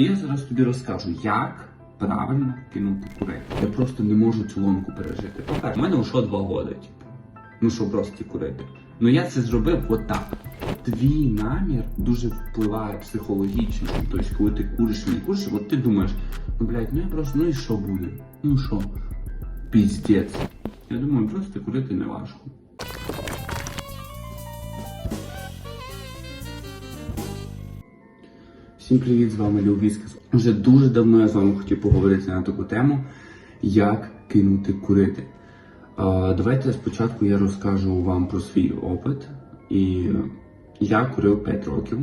І я зараз тобі розкажу, як правильно кинути курити. Я просто не можу цю ломку пережити. По-перше, у мене вже два роки, типу. Ну, щоб просто курити. Ну я це зробив отак. Твій намір дуже впливає психологічно. Тобто, коли ти куриш і не куриш, от ти думаєш, ну блядь, ну я просто, ну і що буде? Ну що? Піздець. Я думаю, просто курити не важко. Всім привіт, з вами Любіскас. Вже дуже давно я з вами хотів поговорити на таку тему, як кинути курити. Давайте спочатку я розкажу вам про свій опит. І я курив 5 років.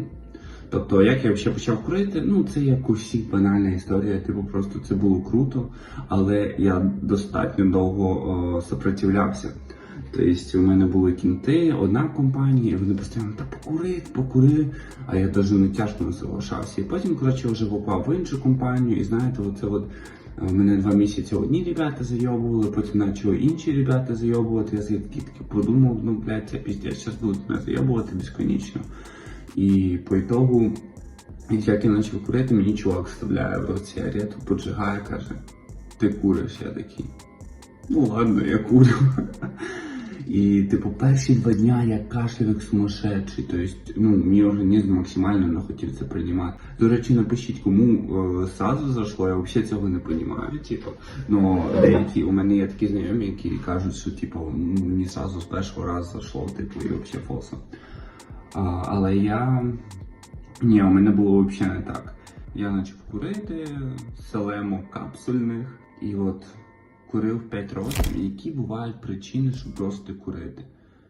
Тобто, як я взагалі почав курити, ну це як у всіх банальна історія, типу просто це було круто, але я достатньо довго о, сопротивлявся. Тобто у мене були кінти, одна компанія, і вони постійно та покури, покури, а я навіть не тяжко не соглашався. І потім, коротше, вже попав в іншу компанію, і знаєте, оце от е, мене два місяці одні ребята зайобували, потім почали інші ребята зайобувати. Я такий таки подумав, ну блядь, це піздець, зараз будуть мене зайобувати безконечно. І по ітогу, як я почав курити, мені чувак вставляє в рот сигарету, поджигає, каже, ти куриш, я такий. Ну ладно, я курю. І, типу, перші два дня я кашляв як сумасшедший. Тобто, ну, мій організм максимально не хотів це приймати. До речі, напишіть, кому е, сразу зайшло, я взагалі цього не розумію. Типу, ну, деякі у мене є такі знайомі, які кажуть, що типу, мені сразу з першого разу зайшло, типу, і взагалі фоса. Але я. Ні, у мене було взагалі не так. Я почав курити селемо капсульних і от курив 5 років. Які бувають причини, щоб просто курити?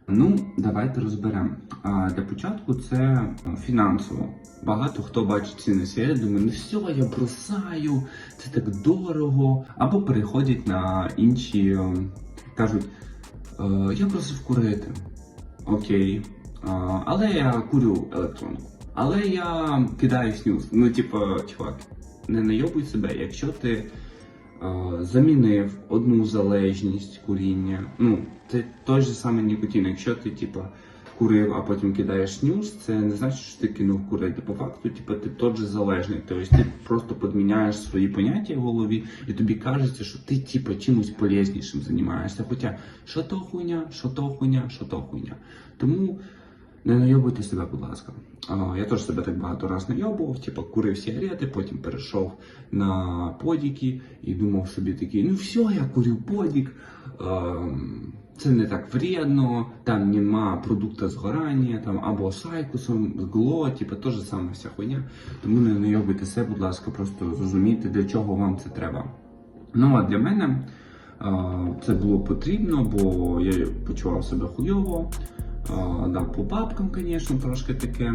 Ну, давайте розберемо. Для початку це е, фінансово. Багато хто бачить ціни світ, думає, ну все, я бросаю, це так дорого. Або переходять на інші, е, кажуть, «Е, я просив курити. Окей. Але я курю електронку. Але я кидаю снюс. Ну, типу, чувак, не найобуй себе, якщо ти замінив одну залежність куріння, ну, це той же самий нікотин. Якщо ти, типу, курив, а потім кидаєш снюс, це не значить, що ти кинув курити. По факту, типу, ти тот же залежний. Тобто ти просто підміняєш свої поняття в голові, і тобі кажеться, що ти, типу, чимось полезнішим займаєшся. Хоча, що то хуйня, що то хуйня, що то хуйня. Тому не найобуйте себе, будь ласка. Я теж себе так багато раз найобував, типу курив сигарети, потім перейшов на подіки і думав собі такий, ну все, я курю подік. Це не так вредно, там нема продукту згорання, там або з айкусом, з гло, типу, то же саме вся хуйня. Тому не найобуйте себе, будь ласка, просто зрозумійте, для чого вам це треба. Ну а для мене це було потрібно, бо я почував себе хуйово. Да, по бабкам, звісно, трошки таке.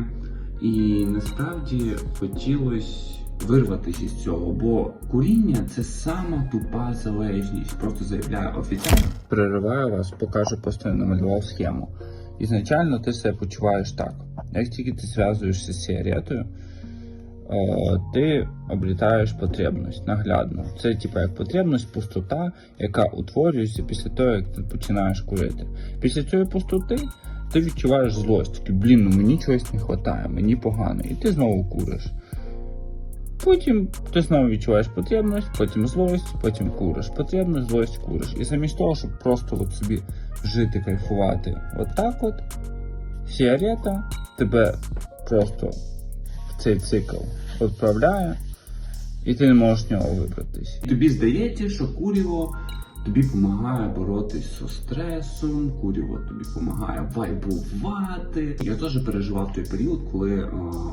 І насправді хотілося вирватися із цього, бо куріння це сама тупа залежність. Просто заявляю офіційно. Перериваю вас, покажу постійно намалював схему. Ізначально ти себе почуваєш так. Як тільки ти зв'язуєшся з сигаретою, е, ти обретаєш потребність наглядно. Це типа як потребність, пустота, яка утворюється після того, як ти починаєш курити. Після цієї пустоти ти відчуваєш злость. Такий, блін, ну мені чогось не вистачає, мені погано, і ти знову куриш. Потім ти знову відчуваєш потребність, потім злость, потім куриш. Потребність, злость, куриш. І замість того, щоб просто от собі жити, кайфувати, от так от, сигарета тебе просто в цей цикл відправляє, і ти не можеш з нього вибратись. Тобі здається, що куріво тобі допомагає боротись зі стресом, куріво тобі допомагає вайбувати. Я теж переживав той період, коли е,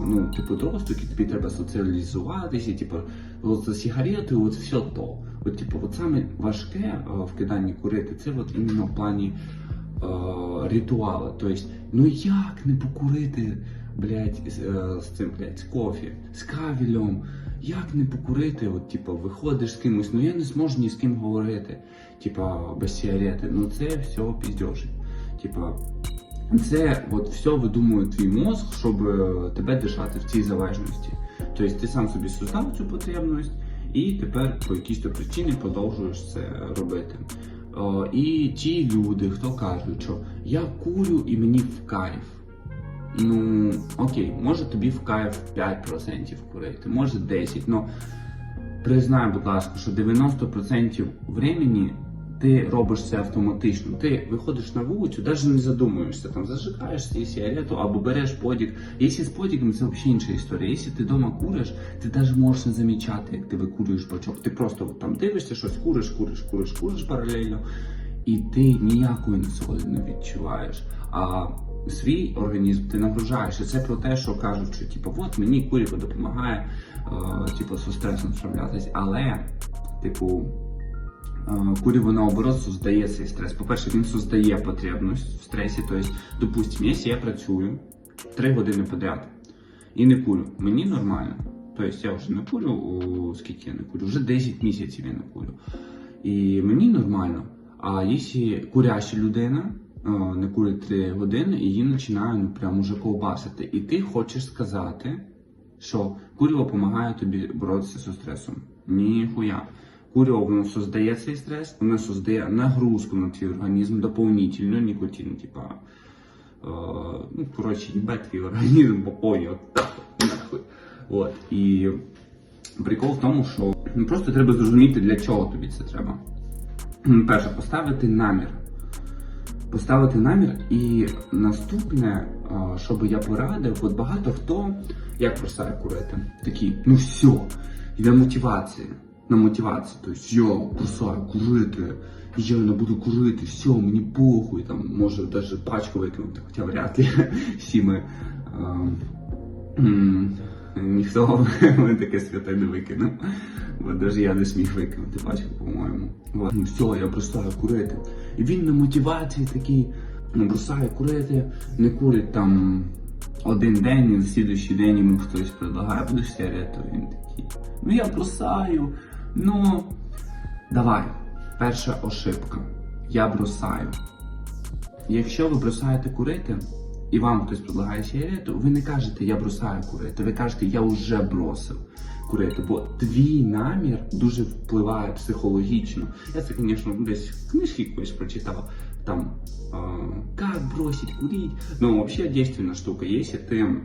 ну, ти подросток, і тобі треба соціалізуватися, типу, от за сигаретою, от все то. От, типу, от саме важке е, в киданні курити, це от іменно в плані е, ритуала. Тобто, ну як не покурити, блядь, з, е, з цим, блядь, з кофі, з кавілем. Як не покурити? От, типу, виходиш з кимось, ну я не зможу ні з ким говорити. Типа, без сигарети. Ну це все піздьошить. Типа, це от все видумує твій мозг, щоб е, тебе держати в цій залежності. Тобто ти сам собі создав цю потребність, і тепер по якійсь то причині продовжуєш це робити. О, і ті люди, хто кажуть, що я курю і мені в кайф. Ну, окей, може тобі в кайф 5% курити, може 10%, но признай, будь ласка, що 90% времени ти робиш це автоматично. Ти виходиш на вулицю, навіть не задумуєшся, там зажигаєш свій сигарету або береш подік. Якщо з подіком, це взагалі інша історія. Якщо ти вдома куриш, ти навіть можеш не замічати, як ти викурюєш бачок. Ти просто там дивишся, щось куриш, куриш, куриш, куриш паралельно, і ти ніякої насолоди не відчуваєш. А свій організм ти нагружаєш. І це про те, що кажуть, що типу, от мені куріва допомагає е, типу, з стресом справлятись. Але, типу, е, куріво наоборот создає цей стрес. По-перше, він создає потребність в стресі. Тобто, допустим, якщо я працюю 3 години подряд і не курю, мені нормально. Тобто я вже не курю, о, скільки я не курю, вже 10 місяців я не курю. І мені нормально. А якщо куряща людина не курить 3 години, її починає ну, прям уже ковбасити. І ти хочеш сказати, що куріво допомагає тобі боротися зі стресом. Ніхуя. Куріво воно создає цей стрес, воно создає нагрузку на твій організм доповнительну, нікотин, типа. Е, ну, коротше, їбе твій організм по повній, от нахуй. От. І прикол в тому, що ну, просто треба зрозуміти, для чого тобі це треба. Перше, поставити намір. Поставити намір, і наступне, що би я порадив, от багато хто як бросає курити. Такі, ну все, йде мотивація. На мотивацію. Тобто, я бросаю курити, я не буду курити, все, мені похуй, там, може навіть пачку викинути, хоча вряд ли всі ми. Ніхто мене таке святе не викинув. Бо навіть я не зміг викинути пачку, по-моєму. Ну все, я бросаю курити. І він на мотивації такий ну, бросає курити, не курить там один день, і на слідуючий день йому хтось предлагає, будеш сигарету. Він такий. Ну я бросаю. Ну давай. Перша ошибка. Я бросаю. Якщо ви бросаєте курити, і вам хтось предлагає сигарету, ви не кажете я бросаю курити, ви кажете я вже бросив курити, бо твій намір дуже впливає психологічно. Я це, звісно, десь в книжці прочитав. Там як бросить курить. Ну, взагалі дійсна штука. Якщо ти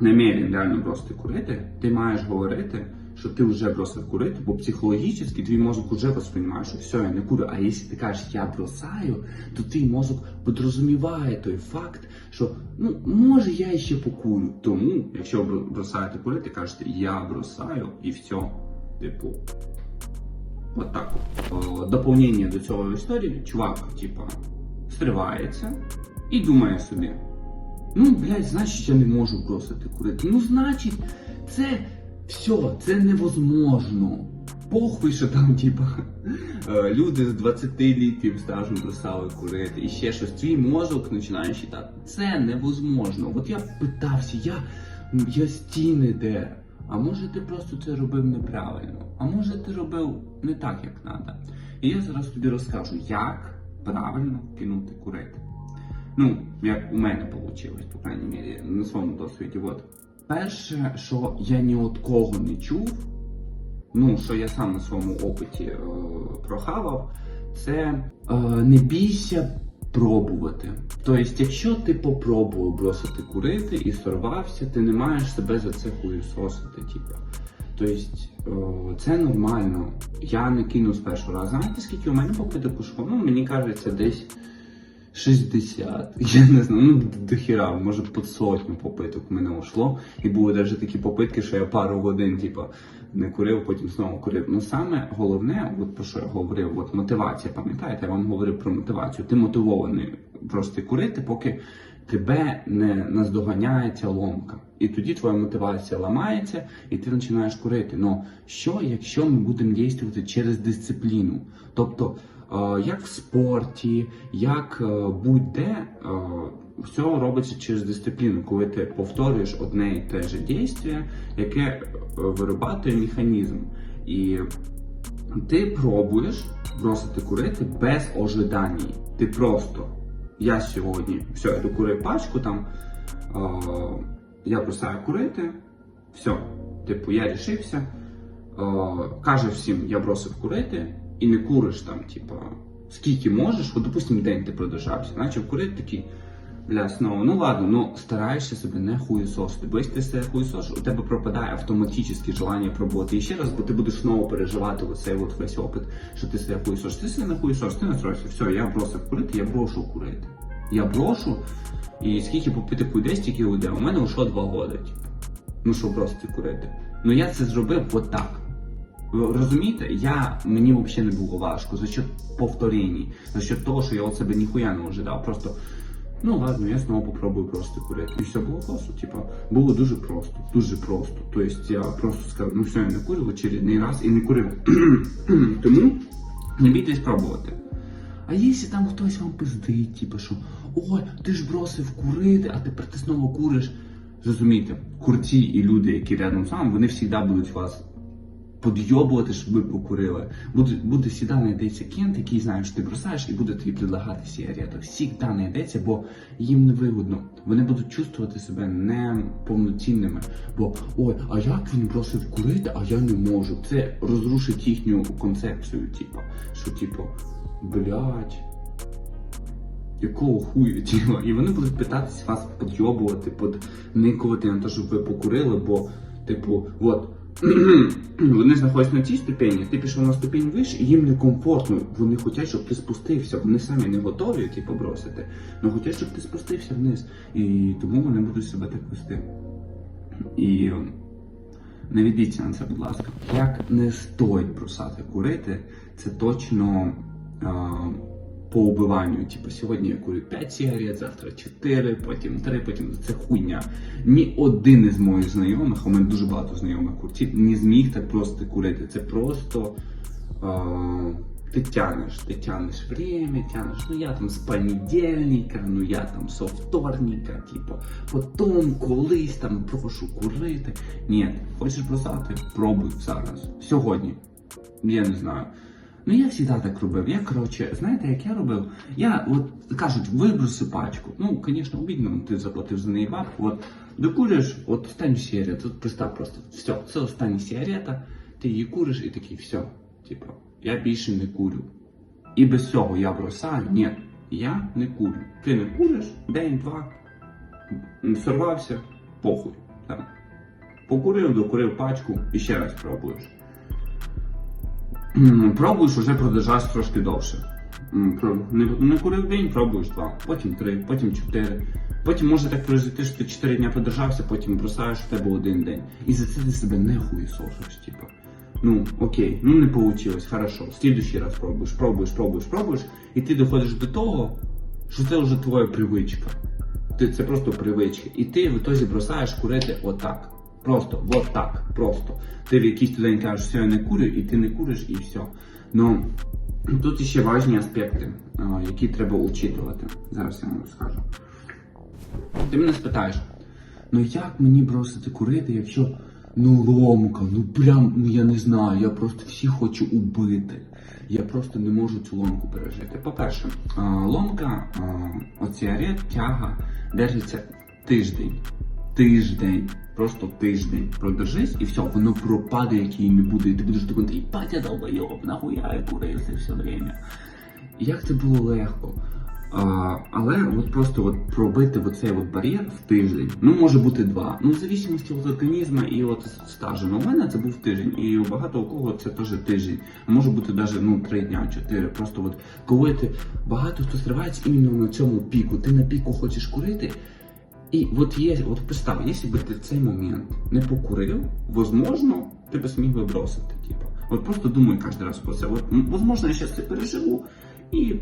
намерен реально бросити курити, ти маєш говорити, що ти вже бросив курити, бо психологічно твій мозок вже восприймає, що все, я не курю. А якщо ти кажеш я бросаю, то твій мозок підрозуміває той факт, що ну може я ще покурю. Тому, якщо бросаєте курити, кажете я бросаю і все. Типу, от так. Доповнення до цього історії, чувак, типа, стривається і думає собі. Ну, блядь, значить, я не можу бросити курити. Ну, значить, це все, це невозможно. Похуй, що там, типа, е, люди з 20-літнім стажем бросали курити і ще щось. Твій мозок починає вважати. Це невозможно. От я питався, я, я стіни де. А може ти просто це робив неправильно? А може ти робив не так, як треба? І я зараз тобі розкажу, як правильно кинути курити. Ну, як у мене вийшло, по крайній мірі, на своєму досвіді. От. Перше, що я ні від кого не чув, ну, що я сам на своєму опиті е, прохавав, це е, не бійся пробувати. Тобто, якщо ти попробував бросити курити і сорвався, ти не маєш себе за це хуєсосити. Типу. Тобто, е, це нормально. Я не кинув з першого разу. Знаєте, скільки у мене попиток ушло? Ну, мені кажеться, десь 60. Я не знаю, ну до хіра, може під сотню попиток в мене ушло. І були навіть такі попитки, що я пару годин, типу, не курив, потім знову курив. Ну саме головне, от про що я говорив, от мотивація, пам'ятаєте, я вам говорив про мотивацію. Ти мотивований просто курити, поки тебе не наздоганяє ця ломка. І тоді твоя мотивація ламається, і ти починаєш курити. Ну що, якщо ми будемо діяти через дисципліну? Тобто, як в спорті, як е, будь-де, е, все робиться через дисципліну, коли ти повторюєш одне і те же дійство, яке е, вирабатує механізм. І ти пробуєш бросити курити без ожидань. Ти просто я сьогодні все, я докурив пачку там, е, я бросаю курити, все, типу, я рішився, е, каже всім, я бросив курити, і не куриш там, типу, скільки можеш, от, допустим, день ти продовжався, почав курити такий, Бля, знову, ну ладно, ну стараєшся себе не хуєсосити. Бо якщо ти себе хуєсосиш, у тебе пропадає автоматично желання пробувати. І ще раз, бо ти будеш знову переживати оцей от весь опит, що ти себе хуєсосиш. Ти себе не хуєсосиш, ти настроїшся, все, я бросив курити, я брошу курити. Я брошу, і скільки попити куди, стільки уйде. У мене ушло два роки. Типу. Ну що бросити курити. Ну я це зробив отак. Розумієте, я мені взагалі не було важко за счет повторень, за счет того, що я от себе ніхуя не ожидав. Просто ну ладно, я знову попробую просто курити. І все було просто, типа, було дуже просто, дуже просто. Тобто я просто сказав, ну все, я не курив очередний раз і не курив. Тому не бійтесь пробувати. А якщо там хтось вам пиздить, типу, що ой, ти ж бросив курити, а тепер ти знову куриш. Зрозумійте, курці і люди, які рядом з вами, вони завжди будуть вас подйобувати, щоб ви покурили. Буде, буде завжди знайдеться кент, який знає, що ти бросаєш, і буде тобі предлагати сигарету. Всігда знайдеться, бо їм не вигодно. Вони будуть чувствувати себе неповноцінними. Бо ой, а як він бросив курити, а я не можу. Це розрушить їхню концепцію, типу, що типу, блядь, якого хую, типу. І вони будуть питатись вас підйобувати, подникувати на те, щоб ви покурили, бо, типу, от. Вони знаходяться на цій ступені, ти пішов на ступінь вище, і їм некомфортно. Вони хочуть, щоб ти спустився. Вони самі не готові типу, бросити, але хочуть, щоб ти спустився вниз. І тому вони будуть себе так вести. І не ведіться на це, будь ласка. Як не стоїть бросати курити, це точно а, по убиванню. Типу, сьогодні я курю 5 сигарет, завтра 4, потім 3, потім це хуйня. Ні один із моїх знайомих, у мене дуже багато знайомих курців, не зміг так просто курити. Це просто. А, ти тянеш, ти тянеш время, тянеш, ну я там з понедельника, ну я там со вторника, типу, потім колись там прошу курити. Ні, хочеш бросати? Пробуй зараз. Сьогодні. Я не знаю. Ну я завжди так робив. Я, коротше, знаєте, як я робив? Я, от кажуть, виброси пачку. Ну, звісно, обідно, ти заплатив за неї бабку. От докуриш, от останню сигарету, тут представ просто, все, це остання сигарета, ти її куриш і такий, все, типу, я більше не курю. І без цього я бросаю, ні, я не курю. Ти не куриш, день-два, сорвався, похуй. Так. Покурив, докурив пачку і ще раз пробуєш. Пробуєш вже продовжаєш трошки довше. Не, не курив день, пробуєш два, потім три, потім чотири. Потім може так произойти, що ти чотири дня подержався, потім бросаєш в тебе один день. І за це ти себе не хуєсошиш, типу. Ну, окей, ну не получилось, хорошо. Слідуючий раз пробуєш, пробуєш, пробуєш, пробуєш, і ти доходиш до того, що це вже твоя привичка. Ти, це просто привичка. І ти в ітозі бросаєш курити отак. Просто, от так, просто. Ти в якийсь день кажеш, все, я не курю, і ти не куриш, і все. Ну, тут ще важні аспекти, які треба учитувати. Зараз я вам розкажу. Ти мене спитаєш, ну як мені бросити курити, якщо ну ломка, ну прям, ну я не знаю, я просто всіх хочу убити. Я просто не можу цю ломку пережити. По-перше, ломка, а, оціарет, тяга держиться тиждень. Тиждень, просто тиждень продержись і все, воно пропаде, як її не буде, і ти будеш думати, і батя долбойоб, нахуя я курив це все время. І Як це було легко. А, але от просто от пробити оцей от бар'єр в тиждень, ну може бути два. Ну в зависимості від організму і от стажу. Ну, у мене це був тиждень, і у багато у кого це теж тиждень. Може бути навіть ну три дня, чотири. Просто от коли ти багато хто стривається іменно на цьому піку. Ти на піку хочеш курити. І от є, от представ, якщо би ти в цей момент не покурив, возможно, ти би зміг би бросити. Типу. От просто думай кожен раз про це. От, возможно, я зараз це переживу і,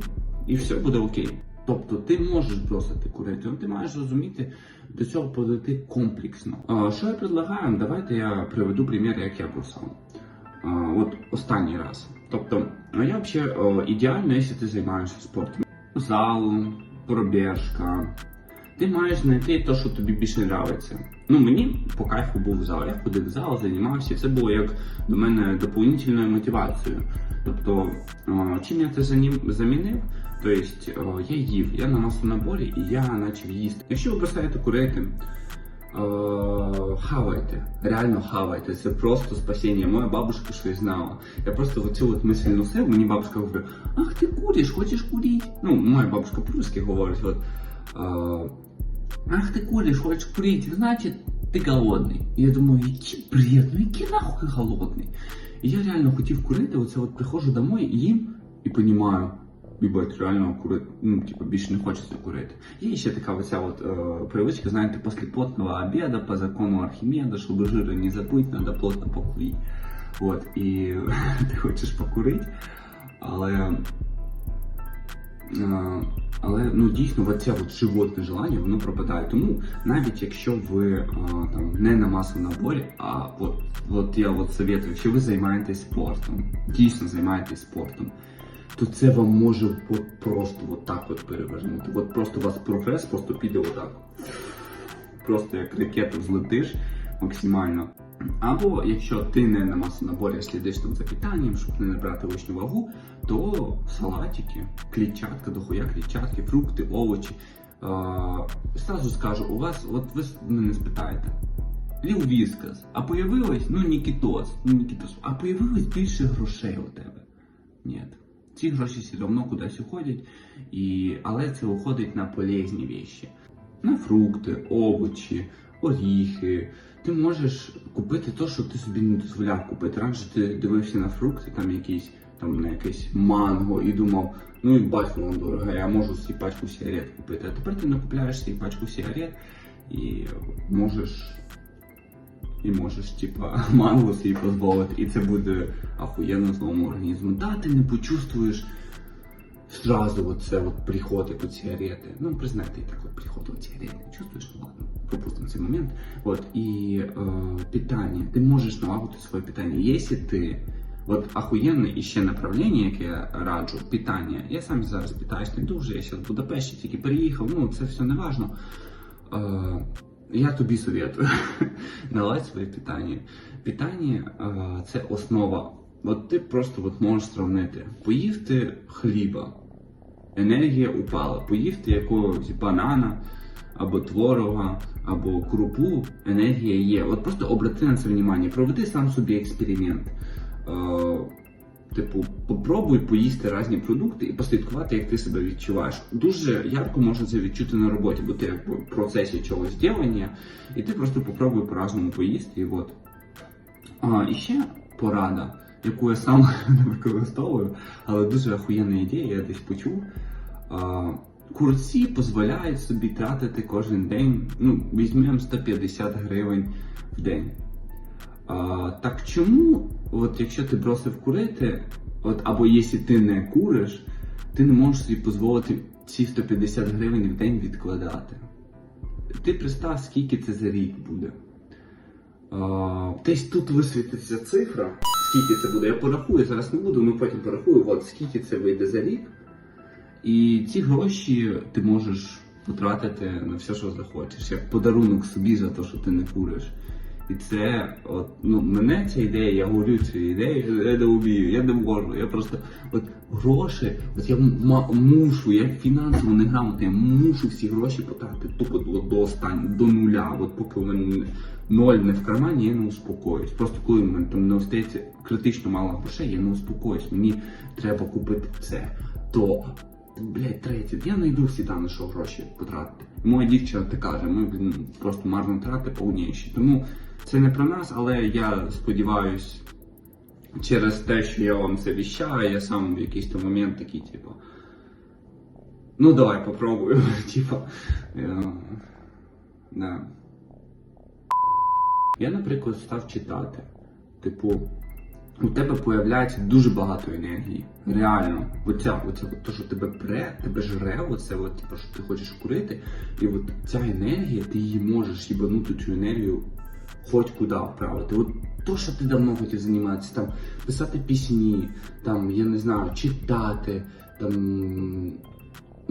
і все буде окей. Тобто ти можеш бросити курити, але ти маєш розуміти до цього подойти комплексно. А, що я предлагаю? Давайте я приведу примір, як я бросав. А, от останній раз. Тобто, а я взагалі ідеально, якщо ти займаєшся спортом. Залу, пробіжка, ти маєш знайти те, що тобі більше подобається. Ну мені по кайфу був зал. Я ходив в зал, займався. Це було як до мене доповнительною мотивацією. Тобто, чим я це замінив? Тобто я їв, я на маслонаборі і я почав їсти. Якщо ви бросаєте курити, хавайте, реально хавайте. Це просто спасіння. Моя бабушка щось знала. Я просто оцю от мисль носив, мені бабушка говорить, ах ти куриш, хочеш курити? Ну, моя бабушка по-русски говорить, от. э, ах ты куришь, хочешь курить, значит ты голодний. І я думаю, який бред, ну який нахуй голодний. І я реально хотів курити, оце от приходжу домой, їм і понімаю, Їбать, реально курити, ну, типу, більше не хочеться курити. Є ще така оця от е, привичка, знаєте, після плотного обіду, по закону Архімеда, щоб жира не забыть, треба плотно покурити. От, і ти хочеш покурити, але Е, але ну дійсно оце от животне желання воно пропадає. Тому навіть якщо ви е, там не на масовому наборі, а от, от я от советую, якщо ви займаєтесь спортом, дійсно займаєтесь спортом, то це вам може от просто от так от перевернути. От просто у вас прогрес просто піде отак. Просто як ракета взлетиш максимально. Або якщо ти не на масовому наборі а слідиш там за питанням, щоб не набрати лишню вагу, то салатики, клітчатка, дохуя клітчатки, фрукти, овочі. Сразу скажу, у вас, от ви мене спитаєте, Ліл Віскас, а появилось, ну Нікітос, ну Нікітос, а появилось більше грошей у тебе? Ні. Ці гроші все одно кудись уходять, і... але це уходить на полезні вещі. На фрукти, овочі, оріхи. Ти можеш купити те, що ти собі не дозволяв купити. Раніше ти дивився на фрукти, там якісь там на якесь манго і думав, ну і бать воно дорого, я можу собі пачку сигарет купити. А тепер ти накупляєш собі пачку сигарет і можеш. І можеш, типа, манго собі дозволити, і це буде ахуєнно злому організму. Да, ти не почувствуєш сразу вот це вот приход от сигареты. Ну, признайте, так вот приход от сигареты. Чувствуешь? Ну ладно, пропустим цей момент. Вот, и э, питание. Ты можешь налагодити своє питання. Если ты От охуєнне іще направлення, яке я раджу, питання. Я сам зараз питаюсь не дуже, я зараз в Будапешті тільки переїхав, ну це все не важно. Е, я тобі советую наладь своє питання. Питання е, це основа. От ти просто от можеш сравнити. Поїв ти хліба, енергія упала. Поїв ти якогось банана, або творога, або крупу, енергія є. От просто обрати на це внимання, проведи сам собі експеримент. Е, Типу, попробуй поїсти різні продукти і послідкувати, як ти себе відчуваєш. Дуже ярко можна це відчути на роботі, бо ти в процесі чогось ділення, і ти просто попробуй по-разному поїсти. І от. А, і ще порада, яку я сам не використовую, але дуже охуєнна ідея, я десь почув. Курці дозволяють собі тратити кожен день, ну, візьмемо 150 гривень в день. А, так чому, от якщо ти бросив курити, от або якщо ти не куриш, ти не можеш собі дозволити ці 150 гривень в день відкладати? Ти представ, скільки це за рік буде. А, десь тут висвітиться цифра, скільки це буде. Я порахую, зараз не буду, але потім порахую, от скільки це вийде за рік. І ці гроші ти можеш потратити на все, що захочеш, як подарунок собі за те, що ти не куриш. І це, от, ну, мене ця ідея, я говорю цю ідею, я не вмію, я не можу. Я просто от гроші, от я мушу, я фінансово неграмотний, я мушу всі гроші потратити тупо до, до останнього, до нуля. От поки у мене ноль не в кармані, я не успокоюсь. Просто коли в мене там не остається критично мало грошей, я не успокоюсь. Мені треба купити це, то. Блять, третє, я знайду всі на що гроші потратити. Моя дівчина каже, ми блін, просто марно трати повніші. Тому це не про нас, але я сподіваюся, через те, що я вам це віщаю, я сам в якийсь момент такий, типу. Ну давай попробую. Типа. е, Да. Я, наприклад, став читати. Типу, у тебе появляється дуже багато енергії. Реально. Оця, оця, то, що тебе пре, тебе жре, оце, от, типу, що ти хочеш курити. І от ця енергія, ти її можеш їбанути цю енергію хоч куди вправити. От то, що ти давно хотів займатися, там писати пісні, там, я не знаю, читати, там.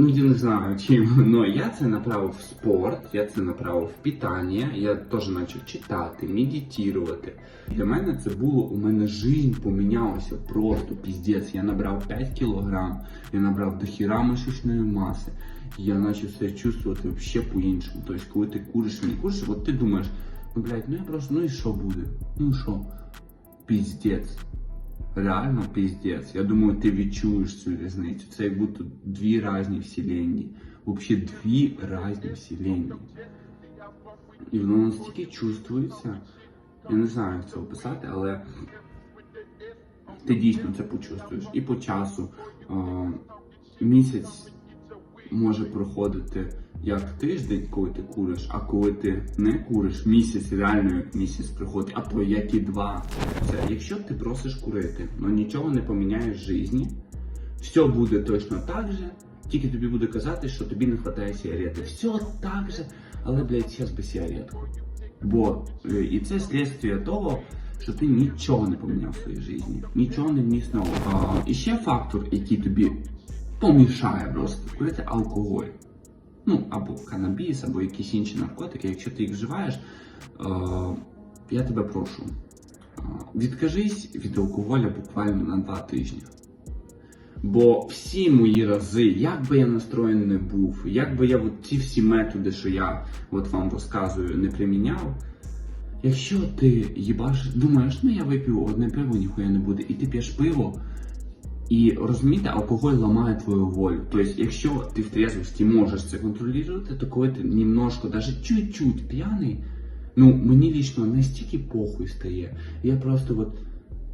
Ну, я не знаю чим, але я це направив в спорт, я це направив в питання, я теж почав читати, медитувати. Для мене це було, у мене життя помінялася просто піздець. Я набрав 5 кілограм, я набрав до хіра мишечної маси, я почав себе чувствувати взагалі по-іншому. Тобто, коли ти куриш, не куриш, от ти думаєш, ну блядь, ну я просто, ну і що буде? Ну що? Піздець. Реально піздець. Я думаю, ти відчуєш цю різницю. Це як будто дві різні вселенні. взагалі дві різні вселенні. І воно настільки чувствується. Я не знаю, як це описати, але ти дійсно це почувствуєш. І по часу місяць може проходити як тиждень, коли ти куриш, а коли ти не куриш, місяць реально місяць приходить, а то як і два. Це якщо ти просиш курити, але нічого не поміняєш в житті, все буде точно так же, тільки тобі буде казати, що тобі не вистачає сигарети. Все так же, але, блядь, зараз би сигаретку. Бо е, і це слідство того, що ти нічого не поміняв в своїй житті, нічого не вніс нового. І ще фактор, який тобі помішає просто курити алкоголь. Ну, або канабіс, або якісь інші наркотики. Якщо ти їх вживаєш, е, я тебе прошу, е, відкажись від алкоголя буквально на два тижні. Бо всі мої рази, як би я настроєний не був, як би я от ці всі методи, що я от вам розказую, не приміняв. Якщо ти їбаш, думаєш, ну я вип'ю одне пиво, ніхуя не буде, і ти п'єш пиво, і розумієте, алкоголь ламає твою волю. Тобто, якщо ти в трезвості можеш це контролювати, то коли ти немножко, навіть чуть-чуть п'яний, ну мені лічно настільки похуй стає. Я просто от,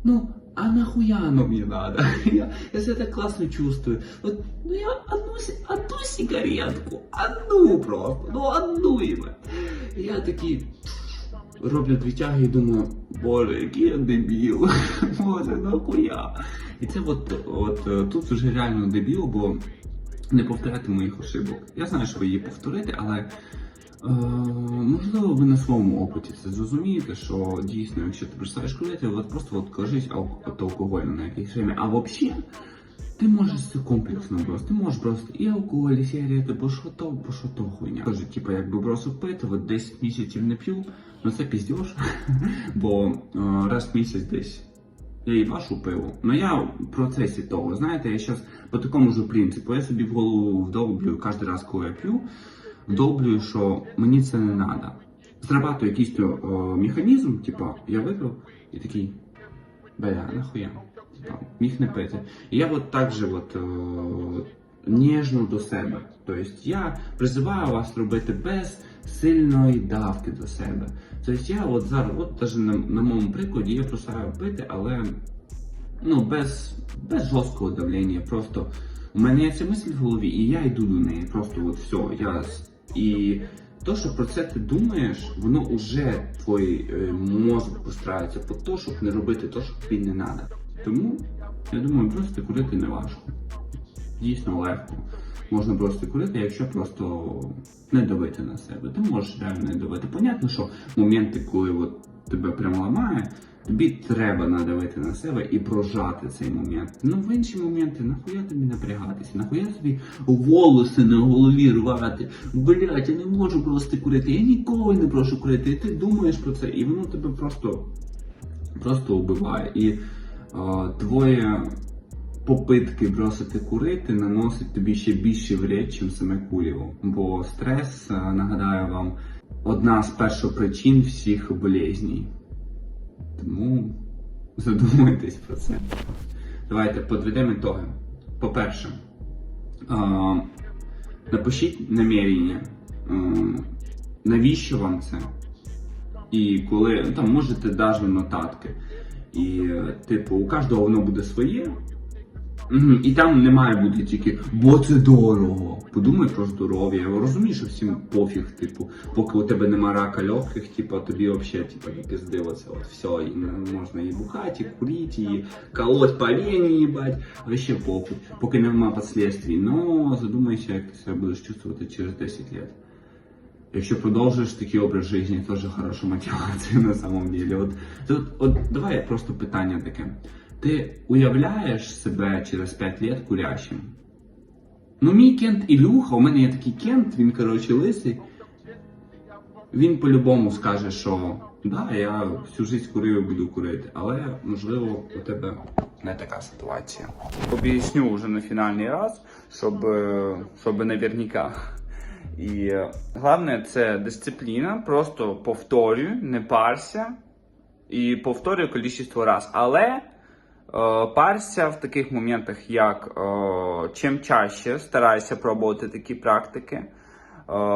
ну, а нахуя оно мне надо? Я, я себя так классно чувствую. Вот, ну я одну, одну сигаретку, одну просто, ну одну ебать. І Я такий роблю дві тяги і думаю, боже, який я дебіл, боже, нахуя. І це от, от е, тут вже реально дебіл, бо не повторяти моїх ошибок. Я знаю, що ви її повторите, але е, можливо ви на своєму опиті це зрозумієте, що дійсно, якщо ти починаєш курити, от просто от кажись от алкоголю на якийсь время. А взагалі, ти можеш це комплексно просто. Ти можеш просто і алкоголь, і сигарети, бо що то, бо що то хуйня. Кажу, типа, якби бросив пити, от 10 місяців не п'ю, ну це піздєш, бо е, раз в місяць десь я їбашу пиво. Ну я в процесі того, знаєте, я зараз по такому ж принципу, я собі в голову вдовблюю кожен раз, коли я п'ю, вдовблюю, що мені це не треба. Зрабатую якийсь о, механізм, типа, я випив і такий, бля, нахуя, типа, міг не пити. І я от так же от, о, ніжно до себе. Тобто я призиваю вас робити без сильної давки до себе. Тобто я от зараз, от навіть на, на моєму прикладі, я просираю пити, але ну, без, без жорсткого давлення. Просто у мене є ця мисль в голові, і я йду до неї. Просто от все. Я... І то, що про це ти думаєш, воно вже твій е, мозок пострається по то, щоб не робити те, що тобі не треба. Тому я думаю, просто курити не важко. Дійсно легко. Можна просто курити, якщо просто не давити на себе. Ти можеш реально не давити. Понятно, що моменти, коли от тебе прямо ламає, тобі треба надавити на себе і прожати цей момент. Ну в інші моменти, нахуя тобі напрягатися, нахуя тобі волоси на голові рвати. Блять, я не можу просто курити, я ніколи не прошу курити. І ти думаєш про це, і воно тебе просто, просто вбиває. І е, твоє попитки бросити курити наносить тобі ще більше вред, ніж саме куріво. Бо стрес, е, нагадаю вам, одна з першопричин всіх болезней. Тому задумайтесь про це. Давайте підведемо ітоги. По-перше, е, напишіть намірення, е, навіщо вам це? І коли ну, там можете навіть нотатки. І, типу, у кожного воно буде своє. Мгм, І там не має бути тільки, бо це дорого. Подумай про здоров'я. Я розумію, що всім пофіг, типу, поки у тебе нема рака легких, типу, тобі взагалі типу, не пиздилося. От все, і можна і бухати, і курити, і колоть по вені, їбать, вообще похуй, поки нема последствий. Но задумайся, як ти себе будеш чувствувати через 10 років. Якщо продовжуєш такий образ життя, теж хороша мотивація на самом деле. От, тут, от давай просто питання таке. Ти уявляєш себе через 5 років курящим? Ну, мій кент Ілюха, у мене є такий кент, він, коротше, лисий. Він по-любому скаже, що да, я всю життя курив і буду курити, але можливо у тебе не така ситуація. Об'ясню вже на фінальний раз, щоб, е, щоб наверняка. І е, головне це дисципліна, просто повторюй, не парся і повторюй кількість раз. Але парся в таких моментах, як е, чим чаще старайся пробувати такі практики. Е,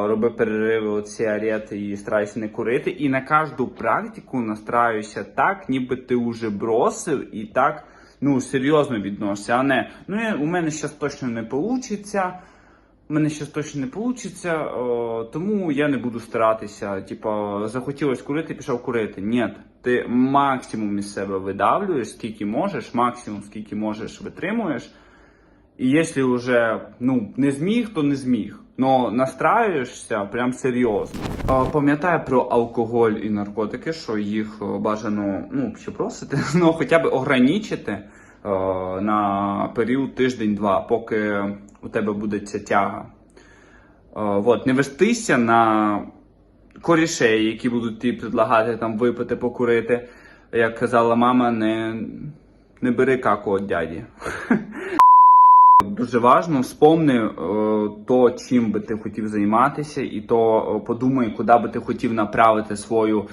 роби перериви от арети і старайся не курити. І на кожну практику настраюся так, ніби ти вже бросив і так ну, серйозно відносишся. А не ну я, у мене зараз точно не вийде. У мене щось точно не вийде, тому я не буду старатися. Типа, захотілось курити, пішов курити. Ні, ти максимум із себе видавлюєш, скільки можеш, максимум скільки можеш, витримуєш. І якщо вже ну, не зміг, то не зміг. Но настраюєшся прям серйозно. Пам'ятаю про алкоголь і наркотики, що їх е, бажано ну, ще просити, ну хоча б ограничити на період тиждень-два, поки у тебе буде ця тяга. От, не вестися на корішей, які будуть тобі предлагати там випити, покурити. Як казала мама, не, не бери каку від дяді. Дуже важно, вспомни е, то, чим би ти хотів займатися, і то е, подумай, куди би ти хотів направити свою е,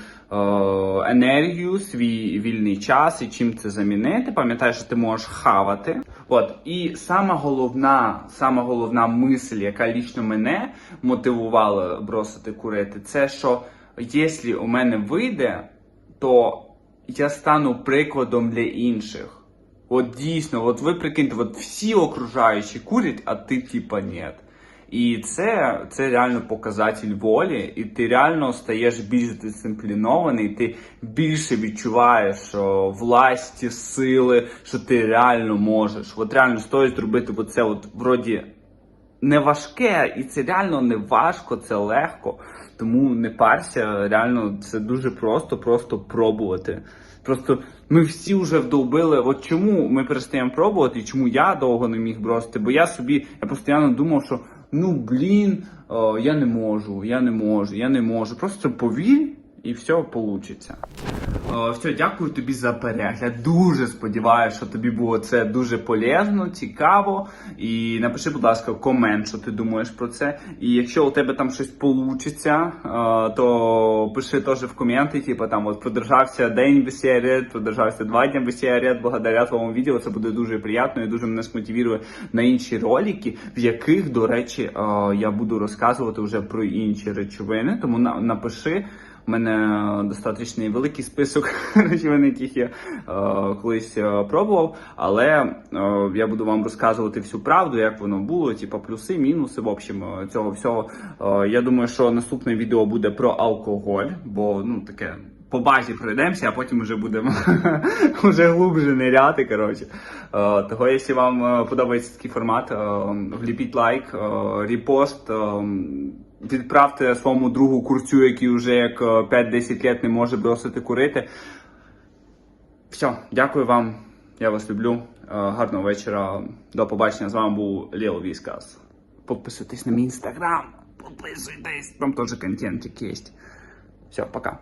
енергію, свій вільний час і чим це замінити. Пам'ятай, що ти можеш хавати. От і сама головна, сама головна мисль, яка лічно мене мотивувала бросити курити, це що якщо у мене вийде, то я стану прикладом для інших. От дійсно, от ви прикиньте, от всі окружаючі курять, а ти типа нет. І це, це реально показатель волі, і ти реально стаєш більш дисциплінований, ти більше відчуваєш о, власті, сили, що ти реально можеш. От реально стоїть зробити оце от вроді не важке, і це реально не важко, це легко. Тому не парся, реально це дуже просто, просто пробувати. Просто ми всі вже вдовбили. От чому ми перестаємо пробувати, і чому я довго не міг бросити? Бо я собі я постійно думав, що ну блін, о, я не можу, я не можу, я не можу. Просто повір і все вийде. Все, дякую тобі за перегляд. Дуже сподіваюся, що тобі було це дуже полезно, цікаво. І напиши, будь ласка, комент, що ти думаєш про це. І якщо у тебе там щось вийде, то пиши теж в коменти, типу там от продержався день сигарет, продержався два дні без благодаря твоєму відео. Це буде дуже приємно і дуже мене смотивує на інші ролики, в яких, до речі, е, я буду розказувати вже про інші речовини. Тому на- напиши. У мене достатньо великий список речовин, яких я е, колись е, пробував, але е, я буду вам розказувати всю правду, як воно було, типу плюси, мінуси. В общем, цього всього. Я думаю, що наступне відео буде про алкоголь, бо ну таке. По базі пройдемося, а потім вже будемо вже глубже ниряти. Коротше. Того, якщо вам подобається такий формат, вліпіть лайк, репост. Е, Відправте своєму другу курцю, який вже як е, 5-10 років не може бросити курити. Все, дякую вам. Я вас люблю. Е, Гарного вечора. До побачення. З вами був Лео Віскас. Підписуйтесь на мій інстаграм. Підписуйтесь. Там теж контентик є. Все, пока.